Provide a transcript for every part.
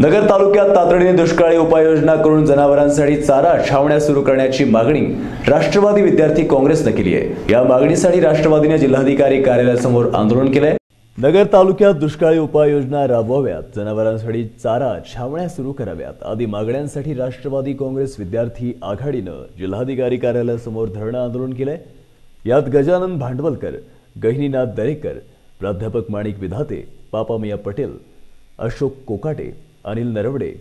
नगर तालुक्यात तातडीने दुष्काळी उपाययोजना करून जनावरांसाठी चारा छावण्या सुरू करण्याची मागणी राष्ट्रवादी विद्यार्थी काँग्रेसनं केली आहे. या मागणीसाठी राष्ट्रवादीने जिल्हाधिकारी कार्यालयासमोर आंदोलन केलंय. नगर तालुक्यात दुष्काळी उपाययोजना राबवाव्यात जनावरांसाठी चारा छावण्या सुरू कराव्यात आदी मागण्यांसाठी राष्ट्रवादी काँग्रेस विद्यार्थी आघाडीनं जिल्हाधिकारी कार्यालयासमोर धरणं आंदोलन केलंय. यात गजानन भांडवलकर गहिनीनाथ दरेकर प्राध्यापक माणिक विधाते पापामिया पटेल अशोक कोकाटे अनिल नरवडे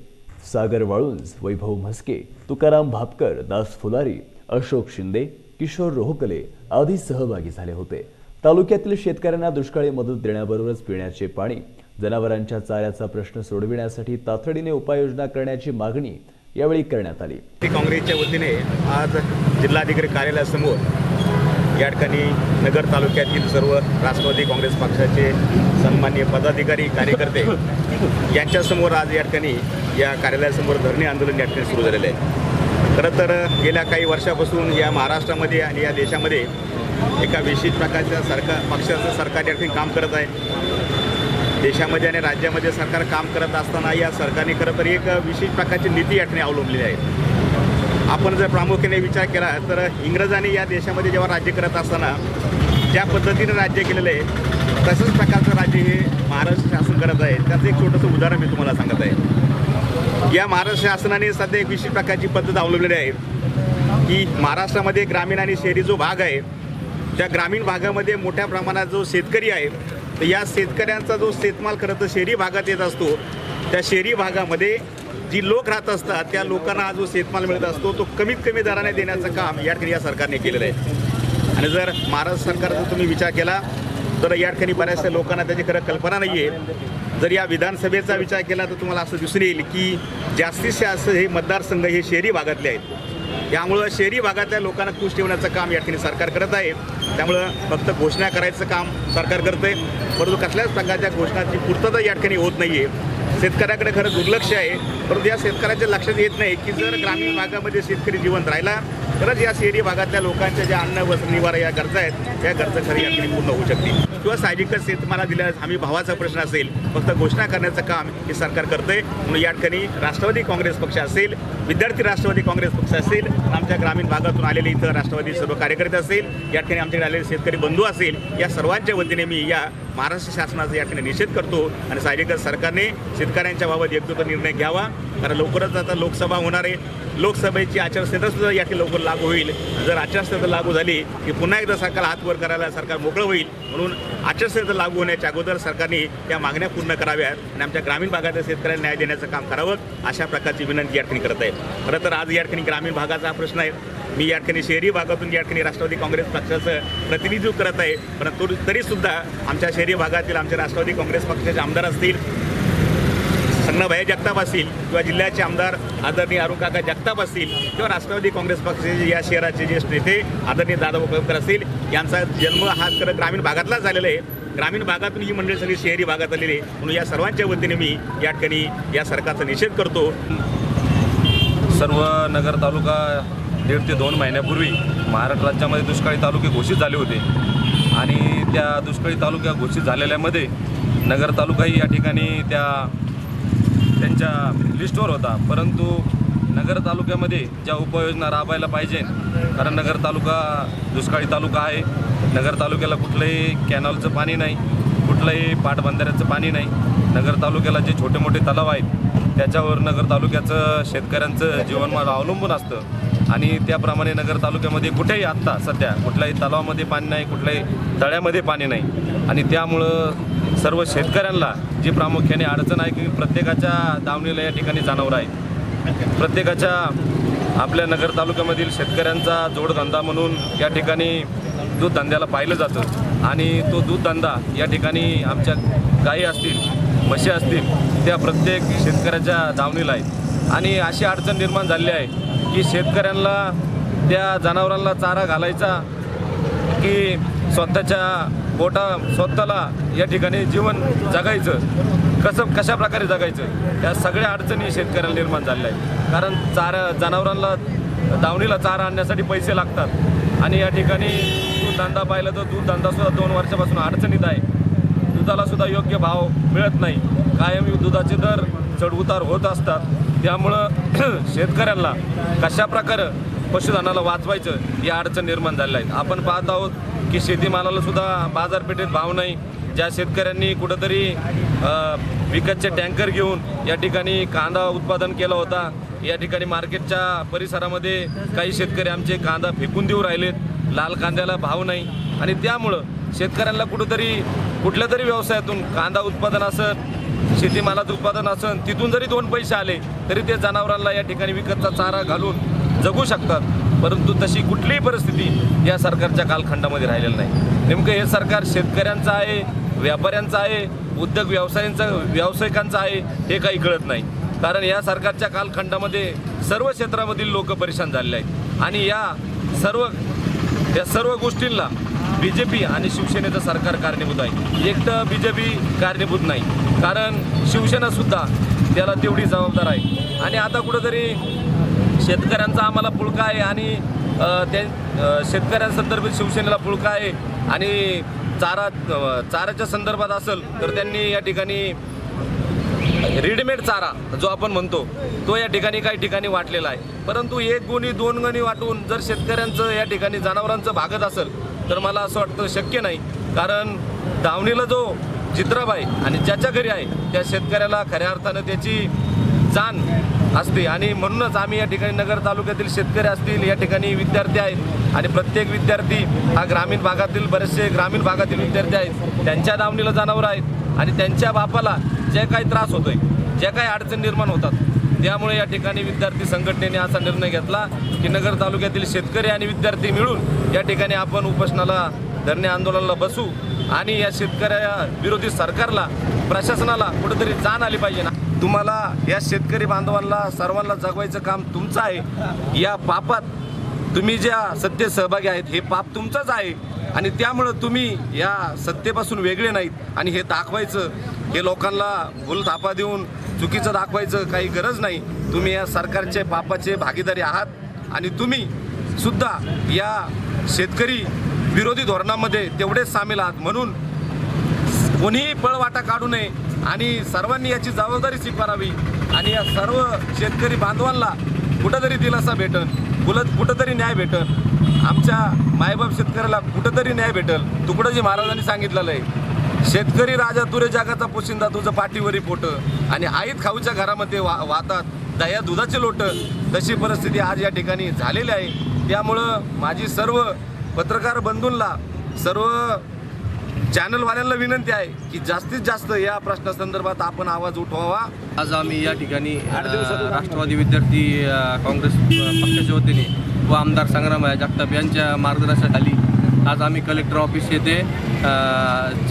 सागर वाळुंज वैभव म्हस्के तुकाराम भापकर दास फुलारी अशोक शिंदे किशोर रोहकले आदी सहभागी झाले होते. तालुक्यातील शेतकऱ्यांना दुष्काळी मदत देण्याबरोबरच पिण्याचे पाणी जनावरांच्या चाऱ्याचा प्रश्न सोडविण्यासाठी तातडीने उपाययोजना करण्याची मागणी यावेळी करण्यात आली. काँग्रेसच्या वतीने आज जिल्हाधिकारी कार्यालयासमोर या ठिकाणी नगर तालुक्यातील सर्व राष्ट्रवादी काँग्रेस पक्षाचे सन्मान्य पदाधिकारी कार्यकर्ते यांच्यासमोर आज या ठिकाणी या कार्यालयासमोर धरणे आंदोलन या ठिकाणी सुरू झालेलं आहे. खरं तर गेल्या काही वर्षापासून या महाराष्ट्रामध्ये आणि या देशामध्ये एका विशेष प्रकारच्या सरकार पक्षाचं सरकार या ठिकाणी काम करत आहे. देशामध्ये आणि राज्यामध्ये सरकार काम करत असताना या सरकारने खरं तर एक विशेष प्रकारची नीती या ठिकाणी अवलंबलेली आहे. आपण जर प्रामुख्याने विचार केला तर इंग्रजांनी या देशामध्ये जेव्हा राज्य करत असताना ज्या पद्धतीने राज्य केलेलं आहे तसंच प्रकारचं राज्य हे महाराष्ट्र शासन करत आहे. त्याचं एक छोटंसं उदाहरण मी तुम्हाला सांगत आहे. या महाराष्ट्र शासनाने सध्या एक विशेष प्रकारची पद्धत अवलंबलेली आहे की महाराष्ट्रामध्ये ग्रामीण आणि शहरी जो भाग आहे त्या ग्रामीण भागामध्ये मोठ्या प्रमाणात जो शेतकरी आहे तर या शेतकऱ्यांचा जो शेतमाल खरं तर शहरी भागात येत असतो त्या शहरी भागामध्ये जी लोक राहत असतात त्या लोकांना जो शेतमाल मिळत असतो तो कमीत कमी दराने देण्याचं काम या ठिकाणी या सरकारने केलेलं आहे. आणि जर महाराष्ट्र सरकारचा तुम्ही विचार केला तर या ठिकाणी बऱ्याचशा लोकांना त्याची खरं कल्पना नाही आहे जर या विधानसभेचा विचार केला तर तुम्हाला असं दिसून येईल की जास्तीत जास्त हे मतदारसंघ हे शहरी भागातले आहेत. त्यामुळं शहरी भागातल्या लोकांना खुश ठेवण्याचं काम या ठिकाणी सरकार करत आहे. त्यामुळं फक्त घोषणा करायचं काम सरकार करतं आहे परंतु कसल्याच प्रकारच्या घोषणाची पूर्तता या ठिकाणी होत नाही आहे शेतकऱ्याकडे खरं दुर्लक्ष आहे परंतु या शेतकऱ्याच्या लक्षात येत नाही की जर ग्रामीण भागामध्ये शेतकरी जिवंत राहिला तरच या शहरी भागातल्या लोकांच्या ज्या अन्न वस्त्र निवारा या गरजा आहेत त्या गरजा खरी या पूर्ण होऊ शकतील. किंवा साहजिकच शेतमाला दिल्यास हमी भावाचा प्रश्न असेल फक्त घोषणा करण्याचं काम हे सरकार करतंय म्हणून या ठिकाणी राष्ट्रवादी काँग्रेस पक्ष असेल विद्यार्थी राष्ट्रवादी काँग्रेस पक्ष असेल आमच्या ग्रामीण भागातून आलेले इथं राष्ट्रवादी सर्व कार्यकर्ते असेल या ठिकाणी आमच्याकडे आलेले शेतकरी बंधू असेल या सर्वांच्या वतीने मी या महाराष्ट्र शासनाचा या ठिकाणी निषेध करतो आणि साहजिकच सरकारने शेतकऱ्यांच्या बाबत योग्य निर्णय घ्यावा. कारण लवकरच आता लोकसभा होणार आहे. लोकसभेची आचारसंहिता सुद्धा या ठिकाणी लवकर लागू होईल. जर आचारसंहिता लागू झाली की पुन्हा एकदा सरकार हात वर करायला सरकार मोकळं होईल. म्हणून आचारसंहिता लागू होण्याच्या अगोदर सरकारने त्या मागण्या पूर्ण कराव्यात आणि आमच्या ग्रामीण भागातल्या शेतकऱ्यांना न्याय देण्याचं काम करावं अशा प्रकारची विनंती या ठिकाणी करत आहे. खरं तर आज या ठिकाणी ग्रामीण भागाचा हा प्रश्न आहे. मी या ठिकाणी शहरी भागातून या ठिकाणी राष्ट्रवादी काँग्रेस पक्षाचं प्रतिनिधित्व करत आहे. परंतु तरीसुद्धा आमच्या शहरी भागातील आमच्या राष्ट्रवादी काँग्रेस पक्षाचे आमदार असतील संग्नाभाई जगताप असतील किंवा जिल्ह्याचे आमदार आदरणीय अरुणकाका जगताप असतील किंवा राष्ट्रवादी काँग्रेस पक्षाचे या शहराचे ज्येष्ठ नेते आदरणीय दादा कोपरकर असतील यांचा जन्म हा खरं ग्रामीण भागातलाच झालेला आहे. ग्रामीण भागातून ही मंडळी सगळी शहरी भागात आलेली आहे. म्हणून या सर्वांच्या वतीने मी या ठिकाणी या सरकारचा निषेध करतो. सर्व नगर तालुका दीड ते दोन महिन्यापूर्वी महाराष्ट्र राज्यामध्ये दुष्काळी तालुके घोषित झाले होते. आणि त्या दुष्काळी तालुक्या घोषित झालेल्यामध्ये नगर तालुकाही या ठिकाणी त्या त्यांच्या लिस्टवर होता. परंतु नगर तालुक्यामध्ये ज्या उपाययोजना राबवायला पाहिजे कारण नगर तालुका दुष्काळी तालुका आहे. नगर तालुक्याला कुठलंही कॅनॉलचं पाणी नाही कुठलंही पाटबंधाऱ्याचं पाणी नाही. नगर तालुक्याला जे छोटे मोठे तलाव आहेत त्याच्यावर नगर तालुक्याचं शेतकऱ्यांचं जीवनमान अवलंबून असतं. आणि त्याप्रमाणे नगर तालुक्यामध्ये कुठेही आत्ता सध्या कुठल्याही तलावामध्ये पाणी नाही कुठल्याही तळ्यामध्ये पाणी नाही. आणि त्यामुळं सर्व शेतकऱ्यांना जी प्रामुख्याने अडचण आहे की प्रत्येकाच्या दावणीला या ठिकाणी जाणवर आहे प्रत्येकाच्या आपल्या नगर तालुक्यामधील शेतकऱ्यांचा जोडधंदा म्हणून या ठिकाणी दूध धंद्याला पाहिलं जातं. आणि तो दूध धंदा या ठिकाणी आमच्या गायी असतील म्हशी असतील त्या प्रत्येक शेतकऱ्याच्या दावणीला आहेत. आणि अशी अडचण निर्माण झाली आहे की शेतकऱ्यांना त्या जनावरांना चारा घालायचा की स्वतःच्या पोटा स्वतःला या ठिकाणी जीवन जगायचं. कसं कशा प्रकारे जगायचं? या सगळ्या अडचणी शेतकऱ्याला निर्माण झालेल्या आहेत. कारण चारा जनावरांना दावणीला चारा आणण्यासाठी पैसे लागतात. आणि या ठिकाणी दूध धंदा पाहिला तर दूध धंदासुद्धा दोन वर्षापासून अडचणीत आहे. दुधालासुद्धा योग्य भाव मिळत नाही. कायम दुधाचे दर चढउतार होत असतात. त्यामुळं शेतकऱ्यांना कशाप्रकारे पशुधनाला वाचवायचं या अडचण निर्माण झालेल्या आहेत. आपण पाहत आहोत की शेतीमालाला सुद्धा बाजारपेठेत भाव नाही. ज्या शेतकऱ्यांनी कुठंतरी विकतचे टँकर घेऊन या ठिकाणी कांदा उत्पादन केला होता या ठिकाणी मार्केटच्या परिसरामध्ये काही शेतकरी आमचे कांदा फेकून देऊ राहिलेत. लाल कांद्याला भाव नाही. आणि त्यामुळं शेतकऱ्यांना कुठंतरी कुठल्या तरी व्यवसायातून कांदा उत्पादन असं शेतीमालाचं उत्पादन असेल तिथून जरी दोन पैसे आले तरी ते जनावरांना या ठिकाणी विकतचा चारा घालून जगू शकतात. परंतु तशी कुठलीही परिस्थिती या सरकारच्या कालखंडामध्ये राहिलेली नाही. नेमकं हे सरकार शेतकऱ्यांचं आहे व्यापाऱ्यांचं आहे उद्योग व्यवसायांचं व्यावसायिकांचं आहे हे काही कळत नाही. कारण या सरकारच्या कालखंडामध्ये सर्व क्षेत्रामधील लोक परेशान झालेले आहेत. आणि या सर्व या सर्व गोष्टींना बी जे पी आणि शिवसेनेचं सरकार कारणीभूत आहे. एकटं बी जे पी कारणीभूत नाही. कारण शिवसेनासुद्धा त्याला तेवढी जबाबदार आहे. आणि आता कुठंतरी शेतकऱ्यांचा आम्हाला पुळका आहे आणि अ, त्या शेतकऱ्यांसंदर्भात शिवसेनेला पुळका आहे आणि चारा चाराच्या संदर्भात असेल तर त्यांनी या ठिकाणी रेडीमेड चारा जो आपण म्हणतो तो या ठिकाणी काही ठिकाणी वाटलेला आहे. परंतु एक गुणी दोन गणी वाटून जर शेतकऱ्यांचं या ठिकाणी जनावरांचं भागत असेल तर मला असं वाटतं शक्य नाही. कारण धावणीला जो चित्रप आहे आणि ज्याच्या घरी आहे त्या शेतकऱ्याला खऱ्या अर्थानं त्याची जाण असते. आणि म्हणूनच आम्ही या ठिकाणी नगर तालुक्यातील शेतकरी असतील या ठिकाणी विद्यार्थी आहेत आणि प्रत्येक विद्यार्थी हा ग्रामीण भागातील बरेचसे ग्रामीण भागातील विद्यार्थी आहेत. त्यांच्या दावणीला जनावर आहेत आणि त्यांच्या बापाला जे काही त्रास होतोय ज्या काही अडचण निर्माण होतात त्यामुळे या ठिकाणी विद्यार्थी संघटनेने असा निर्णय घेतला की नगर तालुक्यातील शेतकरी आणि विद्यार्थी मिळून या ठिकाणी आपण उपोषणाला धरणे आंदोलनाला बसू आणि या शेतकऱ्या विरोधी सरकारला प्रशासनाला कुठेतरी जाण आली पाहिजे ना? तुम्हाला या शेतकरी बांधवांना सर्वांना जगवायचं काम तुमचं आहे. या पापात तुम्ही ज्या सत्य सहभागी आहेत हे पाप तुमचंच आहे. आणि त्यामुळं तुम्ही या सत्तेपासून वेगळे नाहीत. आणि हे दाखवायचं हे लोकांना भूलथापा देऊन चुकीचं दाखवायचं काही गरज नाही. तुम्ही या सरकारचे पापाचे भागीदारी आहात. आणि तुम्ही सुद्धा या शेतकरी विरोधी धोरणामध्ये तेवढेच सामील आहात. म्हणून कोणीही पळवाटा काढू नये आणि सर्वांनी याची जबाबदारी स्वीकारावी आणि या सर्व शेतकरी बांधवांना कुठंतरी दिलासा भेटल कुलत कुठंतरी न्याय भेटल. आमच्या मायबाप शेतकऱ्याला कुठंतरी न्याय भेटल तुकडोजी महाराजांनी सांगितलेलं आहे. शेतकरी राजा तुरे जगाचा पोशिंदा तुझं पाठीवरी पोट. आणि आईत खाऊच्या घरामध्ये वा वाहतात दया दुधाचे लोट. तशी परिस्थिती आज या ठिकाणी झालेली आहे. त्यामुळं माझी सर्व पत्रकार बंधूंना सर्व चॅनलवाल्यांना विनंती आहे की जास्तीत जास्त या प्रश्नासंदर्भात आपण आवाज उठवावा. आज आम्ही या ठिकाणी राष्ट्रवादी विद्यार्थी काँग्रेस पक्षाच्या वतीने व आमदार संग्रामया जगताप यांच्या मार्गदर्शनाखाली आज आम्ही कलेक्टर ऑफिस येथे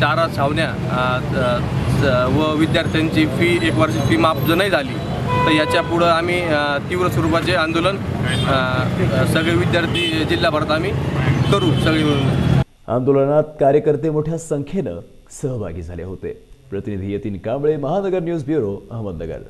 चारा छावण्या व विद्यार्थ्यांची फी एक वर्ष फी माफ नाही झाली तर याच्या पुढं आम्ही तीव्र स्वरूपाचे आंदोलन सगळे विद्यार्थी जिल्हाभरात आम्ही करू सगळे मिळून. आंदोलनात कार्यकर्ते मोठ्या संख्येनं सहभागी झाले होते. प्रतिनिधी यतीन कांबळे महानगर न्यूज ब्युरो अहमदनगर.